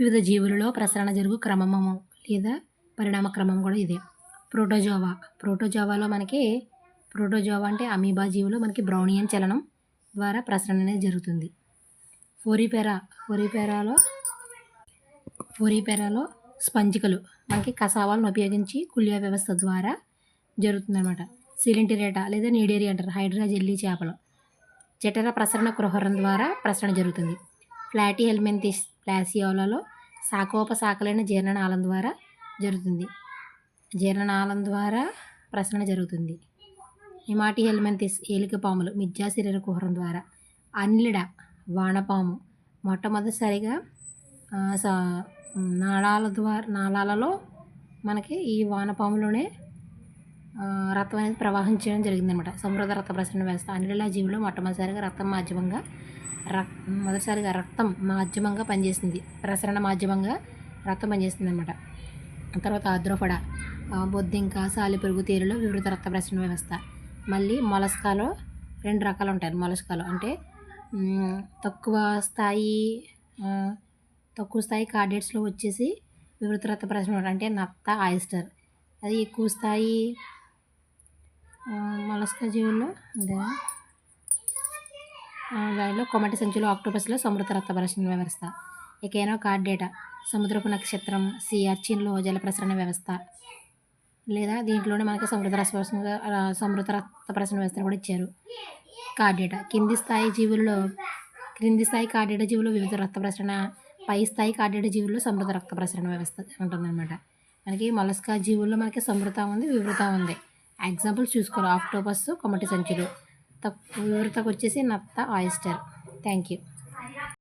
వివిధ జీవులలో ప్రసరణ జరుగు క్రమము లేదా పరిణామ క్రమం కూడా ఇదే. ప్రోటోజోవా. ప్రోటోజోవాలో మనకి ప్రోటోజోవా అంటే అమీబా జీవులు మనకి బ్రౌనియన్ చలనం ద్వారా ప్రసరణ అనేది జరుగుతుంది. ఫోరిపెరా. ఫోరిపెరాలో ఫోరిపెరాలో స్పంజికలు మనకి కసావాలను ఉపయోగించి కుల్య వ్యవస్థ ద్వారా జరుగుతుందన్నమాట. సిలింటిరేటా లేదా నీడేరి అంటారు హైడ్రా జెల్లీ చేపలు. జఠర ప్రసరణ కుహరం ద్వారా ప్రసరణ జరుగుతుంది. ఫ్లాటీ హెల్మెంతిస్ ప్లాసియోలలో శాఖోపశాఖలైన జీర్ణనాళం ద్వారా జరుగుతుంది. జీర్ణనాళం ద్వారా ప్రసరణ జరుగుతుంది. హిమాటి హెల్మెంతిస్ ఏలిక పాములు మిథ్యా శరీర కుహరం ద్వారా అన్లిడ వానపాము మొట్టమొదటిసారిగా నాళాల ద్వారా నాళాలలో మనకి ఈ వానపాములోనే రక్తం అనేది చేయడం జరిగిందనమాట. సమృద్ధ రక్త ప్రసరణ వ్యవస్థ. అన్నిలా జీవులు మొట్టమొదటిసారిగా రక్తం మాధ్యమంగా రక్ మొదటిసారిగా రక్తం మాధ్యమంగా పనిచేసింది. ప్రసరణ మాధ్యమంగా రక్తం పనిచేస్తుంది అనమాట తర్వాత ఆద్రోఫడ బొద్దింక సాలిపురుగు తీరులో వివృత రక్త ప్రసరణ వ్యవస్థ. మళ్ళీ మొలస్కాలో రెండు రకాలు ఉంటాయి మొలస్కాలో అంటే తక్కువ స్థాయి తక్కువ స్థాయి కార్డేట్స్లో వచ్చేసి వివృత రక్త ప్రసరణ అంటే నత్త ఆయిస్టర్. అది ఎక్కువ స్థాయి మొలస్కా జీవుల్లో అదే దానిలో కొమటి సంచులు ఆక్టోపస్లో సమృద్ధ రక్త ప్రసరణ వ్యవస్థ కార్డ్ కార్డేటా సముద్రపు నక్షత్రం సీ అర్చిన్లో జల ప్రసరణ వ్యవస్థ. లేదా దీంట్లోనే మనకి సమృద్ధ రస సమృద్ధ రక్త ప్రసరణ వ్యవస్థను కూడా ఇచ్చారు. కార్డేటా కింది స్థాయి జీవుల్లో క్రింది స్థాయి కార్డేటా జీవులు వివిధ రక్త ప్రసరణ పై స్థాయి కార్డేట జీవుల్లో సమృద్ధ రక్త ప్రసరణ వ్యవస్థ ఉంటుందన్నమాట. మనకి మొలస్కా జీవుల్లో మనకి సమృద్ధ ఉంది వివృత ఉంది. ఎగ్జాంపుల్స్ చూసుకోవాలి. ఆక్టోపస్ కొమటి సంచులు. నత్త వివృతకు వచ్చేసి నత్త ఆయిస్టర్. Thank you